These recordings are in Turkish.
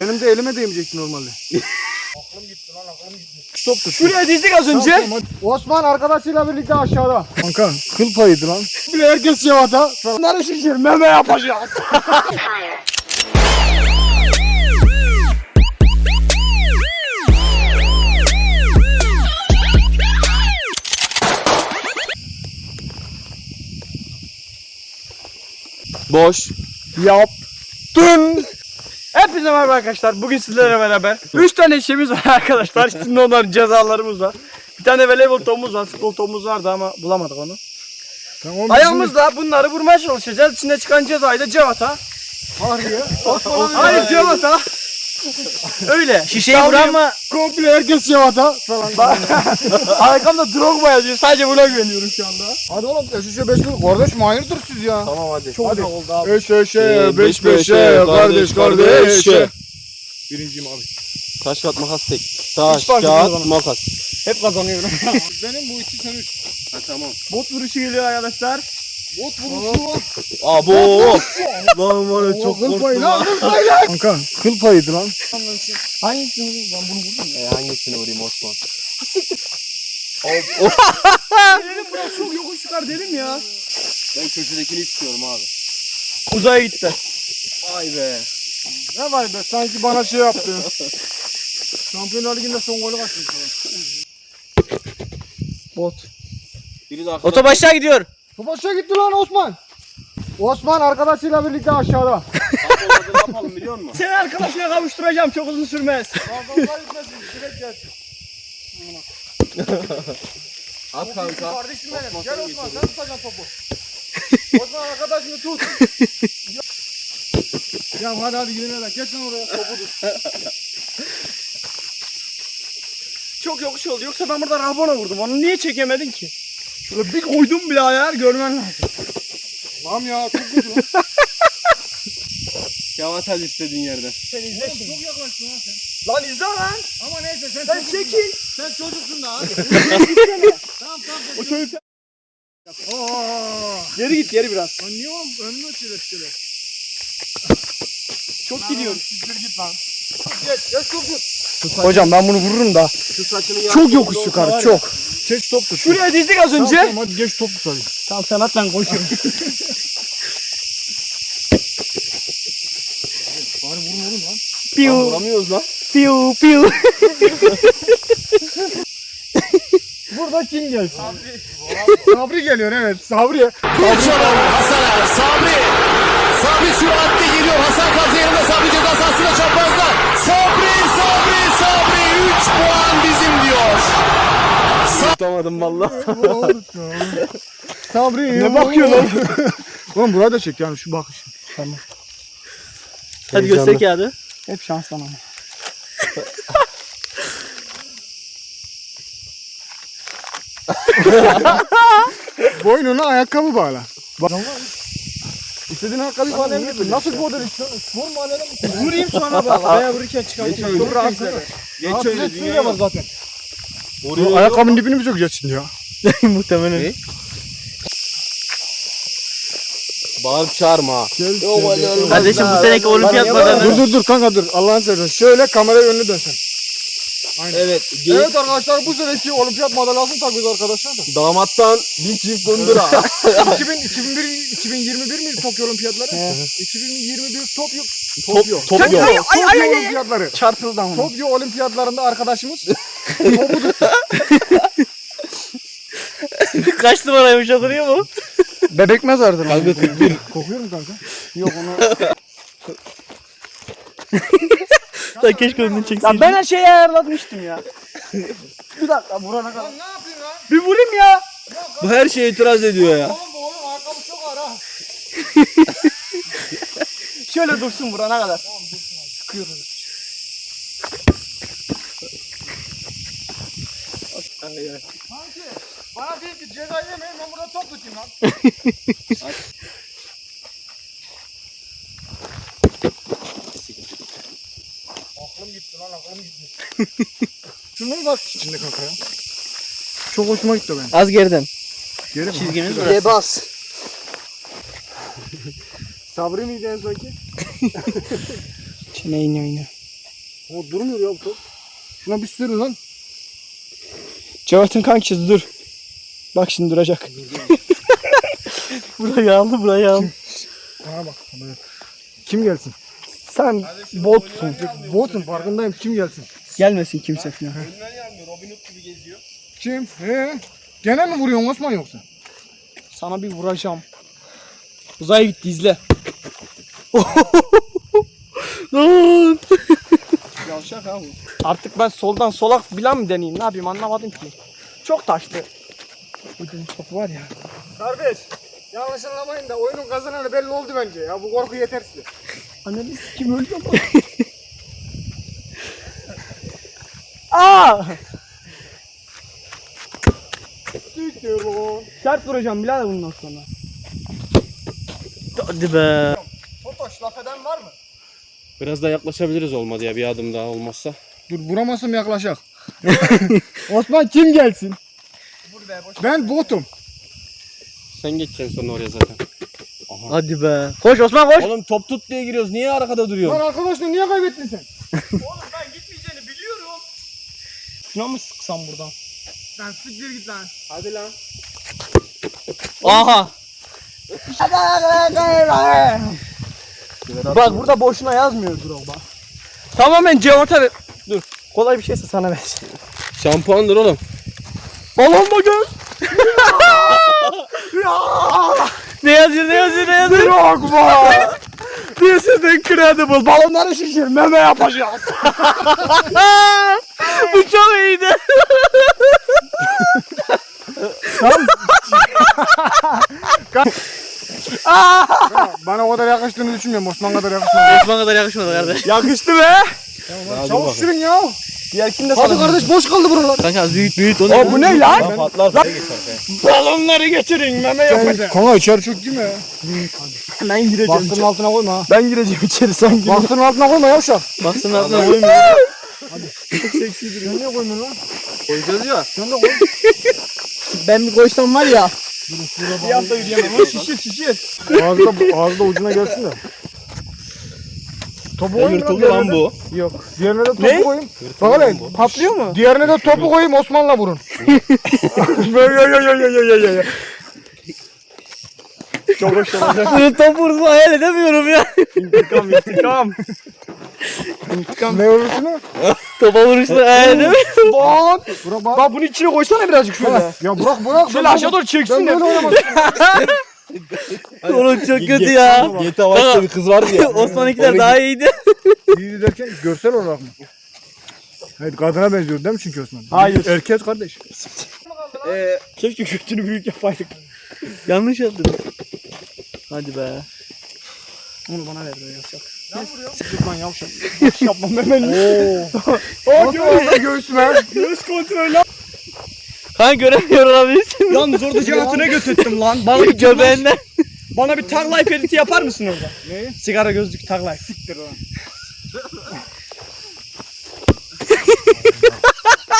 Benim de elime değmeyecekti normalde. aklım gitti lan aklım gitti. Stop tut. Şuraya dizdik az önce. Tamam. Osman arkadaşıyla birlikte aşağıda. Kanka kıl payıydı lan. Bile herkes cevata. Bunları şişir meme yapacağız. Boş. Yaptın. Hepinize merhaba arkadaşlar. Bugün sizlerle beraber 3 tane işimiz var arkadaşlar. Şimdi onların cezalarımız var. Bir tane voleybol topumuz var, futbol topumuz vardı ama bulamadık onu. Tamam, Ayağımızla bunları vurmaya çalışacağız. İçinde çıkan cezayı da cevata. Hayır cevata. Öyle. Şişeyi vuran mı? Komple herkes cevata falan. Arkamda Drogba yazıyor. Sadece buna güveniyorum şu anda. Hadi oğlum eşeşe beş bir kardeş mi hayırdır siz ya? Tamam hadi. Çok Hadi. oldu abi. Eşeşe Ee, beş beş beşe kardeş kardeş, kardeş. kardeş. Birinciyim abi. Taş kağıt makas tek. Taş kağıt makas. Hep kazanıyorum. Benim bu iki sen üç. Ha tamam. Bot vuruşu geliyor arkadaşlar. Bot vuruşu. Abo. Lan var ya çok Kıl korktum. lan kıl payı lan. Kanka kıl payıydı lan. Hangisini vurayım? Ben bunu vurdum. E, hangisini vurayım Osman? Dedim burası çok yokuş çıkar dedim ya. Ben köşedekini istiyorum abi. Uzaya gitti. Vay be. Ne var be sanki bana şey yaptı. Şampiyonlar Ligi'nde son golü kaçmış falan. Bot. Biri de arkada. Otobüsler gidiyor. Topaşa gitti lan Osman. Osman arkadaşıyla birlikte aşağıda. Kapı ne yapalım biliyor musun? Seni arkadaşına kavuşturacağım çok uzun sürmez. Fazla gitmesin direkt gelsin. At kanka. Kardeşim benim. Gel Osman sen tutacaksın topu. Osman arkadaşını tut. ya hadi hadi gidelim hadi. Geç lan oraya topu tut. Çok yokuş oldu yoksa ben burada Rabona vurdum onu niye çekemedin ki? Şöyle bir koydum bile ayar görmen lazım. Lan ya çok kötü lan. Yavaş hadi istediğin yerde. Sen izle şimdi. Çok yaklaştın lan sen. Lan izle lan. Ama neyse sen, Sen çocuksun çekil. da. Sen çocuksun da hadi. tamam tamam. O çocuk Aa. geri git geri biraz. Lan niye oğlum önüme açıyor hepsiyle. Çok gidiyor. Siktir git lan. Geç geç çok git. Hocam ben bunu vururum da. Şu saçını Çok yokuş yukarı çok. Çek top tut. Şuraya dizdik az önce. Tamam, tamam hadi geç top tut hadi. Tamam sen at ben koşuyorum. Bari vurun vurun lan. Piu Vuramıyoruz lan. piu piu. Burada kim gelsin? Sabri geliyor evet Sabri. Hasan Sabri. Sabri süratle geliyor. Hasan Kaz yerinde Sabri ceza sahasına çaprazda. Sabri, Sabri, Sabri. 3 puan bizim diyor. Tutamadım valla. Sabri. Ne bakıyor lan? Oğlum burayı da çek yani şu bakış. Hadi göster kağıdı. Hep şanslan ama. Boynuna ayakkabı bağla. Bak. İstediğin ayakkabıyı bağlayabilirsin. Nasıl bir model istiyorsun? Spor mu alalım mı? Vurayım sonra bak. Ayağı vururken çıkartacağım. Çok rahatsız. Geç öyle dünya var zaten. Vuruyor. Ayakkabının dibini mi sökeceğiz şimdi ya? Muhtemelen. Ne? Bağırıp çağırma ha. Kardeşim bu seneki olimpiyat Dur madalyonu. dur dur kanka dur. Allah'ını seversen. Şöyle kameraya önünü dönsen. Evet. Evet arkadaşlar bu seneki olimpiyat madalyasını takıyoruz arkadaşlar da. Damattan bin çift kundura. 2000, 2001, 2021 miydi Tokyo olimpiyatları? 2021 Tokyo. top, top yok. Ay ay Tokyo ay ay. olimpiyatları. Çarpıldı ama. Tokyo olimpiyatlarında arkadaşımız topu tuttu. Kaç numaraymış okunuyor mu? Bebek mezardır. Kanka 41. Kokuyor mu kanka? Yok onu. Sen keşke önünü çekseydin. Ya ben her şeyi ayarlamıştım ya. bir dakika vurana kadar. ne yapıyorsun lan? Bir vurayım ya. Bu her şeye itiraz ediyor ya. Oğlum bu oğlum ayakkabı çok ağır ha. Şöyle dursun vurana kadar. Sıkıyoruz. Sanki bana değil ki ceza yemeyin ben burada top tutayım lan. aklım gitti lan aklım gitti. Şunları bak içinde kanka ya. Çok hoşuma gitti benim. Az geriden. Geri mi? Çizgimiz burası. bas. Sabri miydi en sonki? Neyin oyunu? O durmuyor ya bu top. Şuna bir sürü lan. Cevat'ın kankisi dur. Bak şimdi duracak. burayı aldı burayı aldı. Bana bak. Kim gelsin? Sen botsun. Botun farkındayım. Kim gelsin? Gelmesin kimse falan. Kim? He? Gene mi vuruyorsun Osman yoksa? Sana bir vuracağım. Uzaya gitti izle. Lan. Yavşak abi. Artık ben soldan sola bilen mi deneyeyim ne yapayım anlamadım ki. Çok taştı. Ucun topu var ya. Kardeş. Yanlış anlamayın da oyunun kazananı belli oldu bence ya. Bu korku yeter size. Ananı kim öldü ama. Aa! Siktir Sert vuracağım birader bundan sonra. Hadi be. Fotoş laf eden var mı? Biraz daha yaklaşabiliriz olmadı ya bir adım daha olmazsa. Dur vuramazsam yaklaşak. Osman kim gelsin? Ben botum. Sen geçeceksin sonra oraya zaten. Hadi be. Koş Osman koş. Oğlum top tut diye giriyoruz. Niye arkada duruyorsun? Lan arkadaşını niye kaybettin sen? Oğlum ben gitmeyeceğini biliyorum. Şuna mı sıksam buradan? Lan siktir git lan. Hadi lan. Aha. Bak burada boşuna yazmıyor Drogba. Tamamen Cevat'a ver. Dur. Kolay bir şeyse sana ver. Şampuandır oğlum. Balon mu göz? ne yazıyor ne yazıyor ne yazıyor? Drogba. This is incredible. Balonları şişir meme yapacağız. Bu çok iyiydi. Bana o kadar yakıştığını düşünmüyorum. Osman kadar yakışmadı. Osman kadar yakışmadı kardeş. Yakıştı be. Çabuk sürün ya. Diğerkini de Hadi kardeş boş kaldı buralar. Kanka büyüt büyüt onu. Aa, bu ne lan? Lan patlar. Lan. Balonları getirin meme yapacağım. Kanka içeri çok girme ya. Ben gireceğim Bastırın altına koyma ha. Ben gireceğim içeri sen gir. Bastırın altına koyma yavşak. Baksana altına koymuyor. Sen niye koymuyorsun lan? Koyacağız ya. Sen de koy. Ben bir koysam var ya. Bir hafta yürüyemem. Şişir şişir. Ağzında, ağzında ucuna gelsin de. Topu Ya koyayım yırtıldı lan bu. Yok. Diğerine de topu Ne? koyayım. Bak hele. Patlıyor mu? Diğerine de topu koyayım Osman'la vurun. Çok hoş olacak. Top vurdu hayal edemiyorum ya. İntikam intikam. intikam. ne vurursun Topa vuruştu hayal edemiyorum. Bak. Bırak bak. Bak bunu içine koysana birazcık şöyle. Ya bırak bırak. Şöyle Ben aşağı doğru Ben çeksin böyle de. Oğlum çok kötü ya. GTA Vice'da bir kız vardı ya. Osman'ınkiler daha iyiydi. İyi derken görsel olarak mı? Evet kadına benziyor değil mi çünkü Osman? Hayır. Erkek kardeş. Ee, keşke götünü büyük yapaydık. Yanlış yaptın. Hadi be. Onu bana ver böyle yapacak. Dur lan yavşak. Boş yapmam hemen. Oo. O Nasıl oldu göğsüme? Göz kontrolü. Kanka göremiyor olabilirsin. Yalnız orada Cihat'ına götürdüm lan. Bana bir göbeğinden. Bana bir tag life editi yapar mısın orada? Neyi? Sigara gözlük tag life. Siktir lan.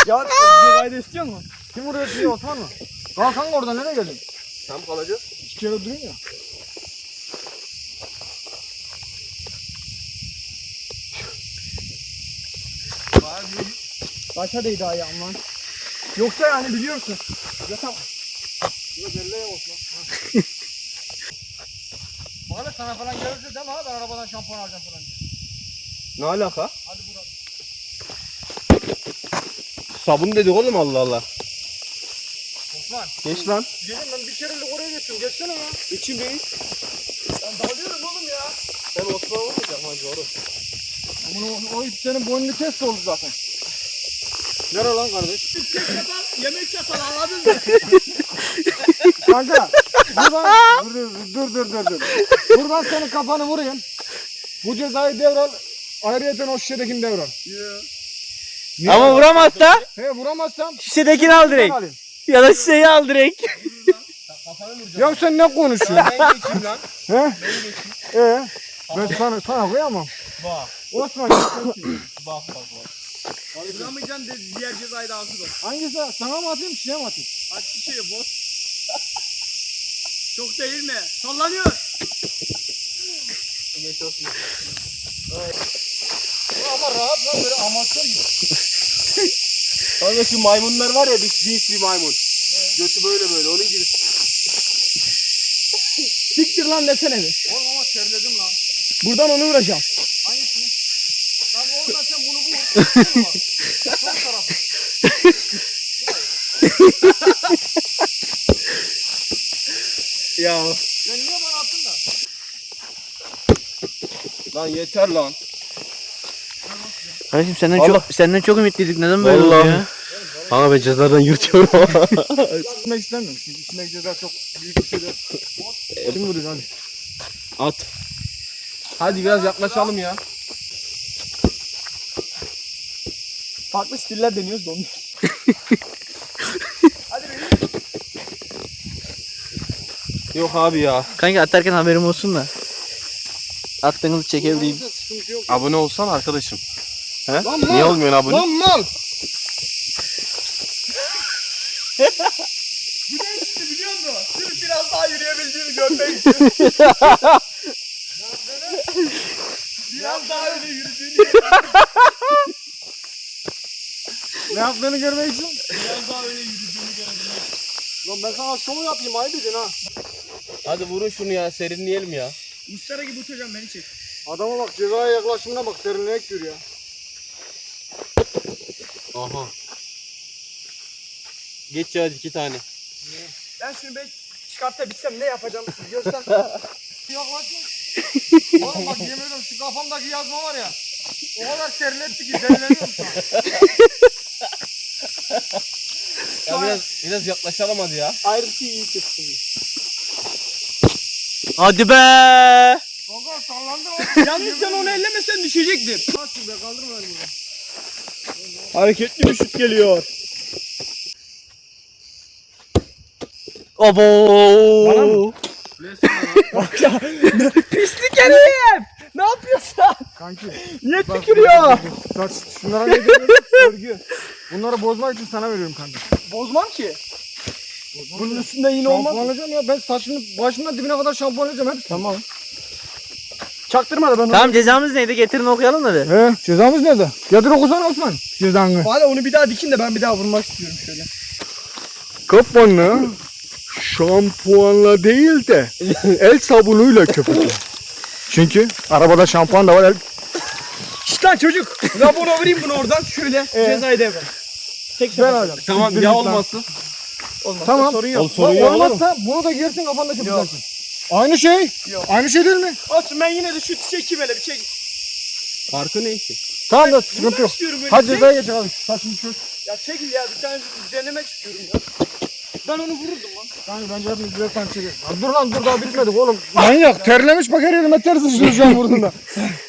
Ya sigara istiyor musun? Kim vuruyor sizi Osman mı? Kalk kanka oradan nereye geldin? Tam kalacağız. İki kere durun ya. Başa değdi ayağım lan. Yoksa yani biliyorsun. Yatamam. Yok elle ya Osman. Bana sana falan gelirse deme ha ben arabadan şampuan alacağım falan diye. Ne alaka? Hadi Burak. Sabun dedik oğlum Allah Allah. Osman. Geç lan. Gelin ben bir kerelik oraya geçtim. Geçsene ya. İçim değil. Ben dalıyorum oğlum ya. Ben Osman olmayacağım hacı oğlum. Bunu, o ip senin boynunu test oldu zaten. Nere lan kardeş? Yemek çatalı anladın mı? Kanka. Buradan dur dur dur dur dur. Buradan senin kafanı vurayım. Bu cezayı devral. Ayrıyeten o şişedekini devral. Niye? Ama vuramazsa He vuramazsam şişedekini al ben direkt. alayım. Ya da şişeyi al direkt. Ya sen ne konuşuyorsun? Ben geçeyim lan. He? Ee? Ben sana, sana koyamam. Bak. Osman Bak bak bak. Vuramayacaksın de diğer cezayı da alsın o. hangisi? Sana mı atayım şişeye mi atayım? Aç şişeyi boz. Çok değil mi? Sallanıyor. Geç Osman. lan böyle amatör gibi. Kanka şu maymunlar var ya bir cins bir maymun. Götü böyle böyle onun gibi. Siktir lan desene bir. Oğlum ama terledim lan. Buradan onu vuracağım. Hangisini? Lan oradan sen bunu vur. Şuna bak. Sol tarafı. Ya Sen niye bana attın da? lan yeter lan. Kardeşim senden Allah. çok senden çok ümitliydik. Neden böyle oldu ya? Kanka ben cezadan yırtıyorum ama. Gitmek istemiyorum. Çünkü içine ceza çok büyük bir şey değil. Kim vuruyor hadi. At. Hadi biraz yaklaşalım ya. Farklı stiller deniyoruz da onu. Yok abi ya. Kanka atarken haberim olsun da. Attığınızı çekebileyim. Sıkıntı yok. Abone olsan arkadaşım. He? Lan Niye mal. olmuyorsun abone? Lan mal. Bu ne şimdi biliyor musun? Sırf biraz daha yürüyebildiğini görmek için. biraz daha öyle yürüdüğünü Ne yaptığını görmek için. biraz daha öyle yürüdüğünü görebilmek. Lan ben sana şov yapayım ayıp edin ha. Hadi vurun şunu ya serinleyelim ya. Mustara gibi uçacağım beni çek. Adama bak cezaya yaklaşımına bak serinliğe gör ya. Aha. Geç ya hadi iki tane. Ben şunu ben çıkartabilsem ne yapacağım görsem. Yaklaşma. Oğlum bak yemin ediyorum şu kafamdaki yazma var ya. O kadar terletti ki delleniyorum şu an. Ya biraz yaklaşalım hadi ya. Ayrıntıyı iyi kessin. Hadi be! Kanka sallandı oğlum. Yalnız sen onu ellemesen düşecektin. Kaçtım be kaldırma beni buradan. Hareketli bir şut geliyor. Obo! Bana mı? Pislik herif! Kanki. Niye bak, tükürüyor? Saç şunlara ne diyorsun? Örgü. Bunları bozmak için sana veriyorum kanka. Bozmam ki. Bunun üstünde yine olmaz. Şampuanlayacağım ya ben saçını başından dibine kadar şampuanlayacağım hepsi. Tamam. Çaktırma da ben Tamam cezamız neydi? Getirin okuyalım da bir. He cezamız nerede? Getir okusana Osman cezanı. Hala onu bir daha dikin de ben bir daha vurmak istiyorum şöyle. Kafanı şampuanla değil de el sabunuyla köpürtün. Çünkü arabada şampuan da var. El... Lan çocuk. Ben bunu vurayım bunu oradan şöyle cezayı devre. Tek Ben sefer. alacağım. Tamam Siktir ya git lan. olmazsın. Olmazsa Tamam. sorun yok. Oğlum sorun Bak, olmazsa bunu da giyersin kafanda köpürtersin. Aynı şey. Yok. Aynı şey değil mi? Olsun ben yine de şut çekeyim hele bir çek. Farkı ne ki? Tamam da sıkıntı Vurmak yok. istiyorum böyle. Hadi Çek. cezaya getir abi. Saçını çöz. Ya çekil ya bir tane denemek istiyorum ya. Ben onu vururdum lan. Kanka bence hepimiz birer tane çekelim. Lan dur lan dur daha bitmedik oğlum. Manyak terlemiş bak her yerime ter sıçrıyor şu an vurdun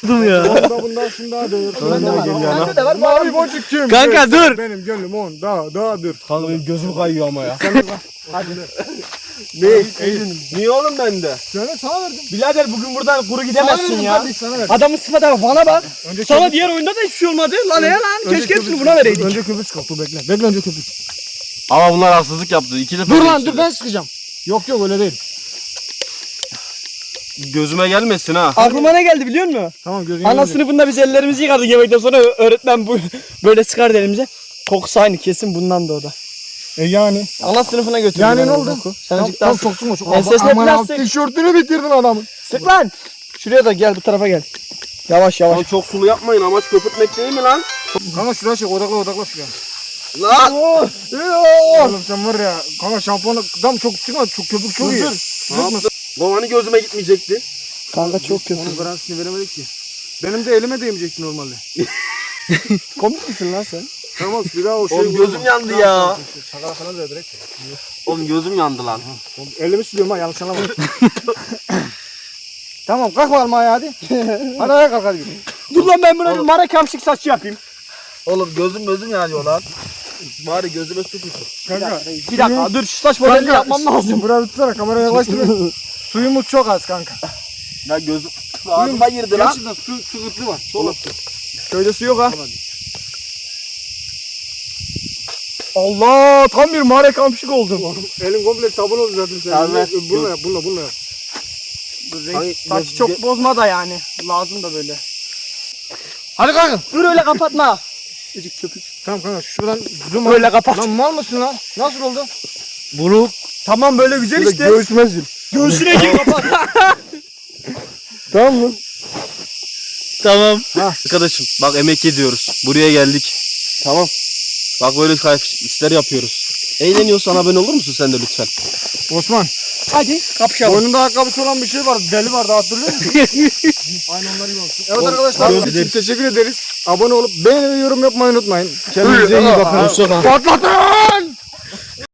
Dur ya. Onda bundan şunda dur. Bende var. Bende de var. Mavi boncuk kim? Kanka, dur. Benim gönlüm on. Daha daha dur. Kanka benim gözüm kayıyor ama ya. Hadi. ne? Niye oğlum bende? Söyle sana verdim. Birader bugün buradan kuru Sana gidemezsin ya. sana. Adamın sıfata bak bana bak. Önce Sana diğer oyunda da hiçbir şey olmadı. Lan ne lan? Keşke hepsini buna vereydik. Önce köpük dur bekle. Bekle önce köpük. Ama bunlar haksızlık yaptı. İki defa Dur lan dur ben sıkacağım. Yok yok öyle değil. Gözüme gelmesin ha. Aklıma ne geldi biliyor musun? Tamam gözünü Ana görmeyecek. sınıfında biz ellerimizi yıkardık yemekten sonra ö- öğretmen bu böyle sıkardı elimize. Kokusu aynı kesin bundan da o da. E yani. Ana sınıfına götürdü. Yani ne oldu? koku. Sen Tam, azıcık daha tam sık. çok sıkma çok. Ensesine Aman abi tişörtünü bitirdin adamın. Sık lan. Şuraya da gel bu tarafa gel. Yavaş yavaş. Lan çok sulu yapmayın. Amaç köpürtmek değil mi lan? Kanka şuraya çek odakla odakla şuraya. Lan! Oğlum sen var ya. Kanka şampuanı tam çok sıkma çok köpük çok iyi. Ne yaptın? Lan hani gözüme gitmeyecekti. Kanka çok kötü. Onu garantisini veremedik ki. Benim de elime değmeyecekti normalde. Komik misin lan sen? Tamam bir daha o şey. Oğlum gözüm yandı ya. Şaka falan da direkt. Oğlum gözüm yandı lan. Oğlum, Elimi siliyorum ha yanlış anlama. tamam kalk bakalım ayağa hadi. hadi ayağa kalk hadi. Dur lan ben buna bir mara kamşık saçı yapayım. Oğlum gözüm gözüm yanıyor lan. Bari gözüme su tutun. Kanka. Bir dakika dur şu saç modelini Kanka, yapmam lazım. Buraya tutsana kameraya yaklaştır. Suyumuz çok az kanka. Ya gözüm ağzıma girdi lan. Gerçekten su sıkıntı var. Çok az. Köyde su yok ha. Allah tam bir mare kamşık oldum. Elin komple sabun oldu zaten sen. Tamam, ver. Bununla yap bununla bununla yap. Saçı çok bozma da yani. Lazım da böyle. Hadi kanka. Dur öyle kapatma. Azıcık köpük. Tamam kanka şuradan zoom al. Böyle kapat. Lan mal mısın lan? Nasıl oldu? Bunu tamam böyle güzel işte. Göğsüme zil. Göğsüne gir kapat. Tamam mı? Tamam. Arkadaşım bak emek ediyoruz. Buraya geldik. Tamam. Bak böyle kayıp işler yapıyoruz. Eğleniyorsan abone olur musun sen de lütfen? Osman. Hadi kapışalım. Boynunda ayakkabısı olan bir şey var. Deli vardı hatırlıyor musun? Aynı onlar gibi olsun. Evet arkadaşlar. İçin teşekkür ederiz. Abone olup beğeni ve yorum yapmayı unutmayın. Kendinize iyi bakın. Hoşça kal. Patlatın!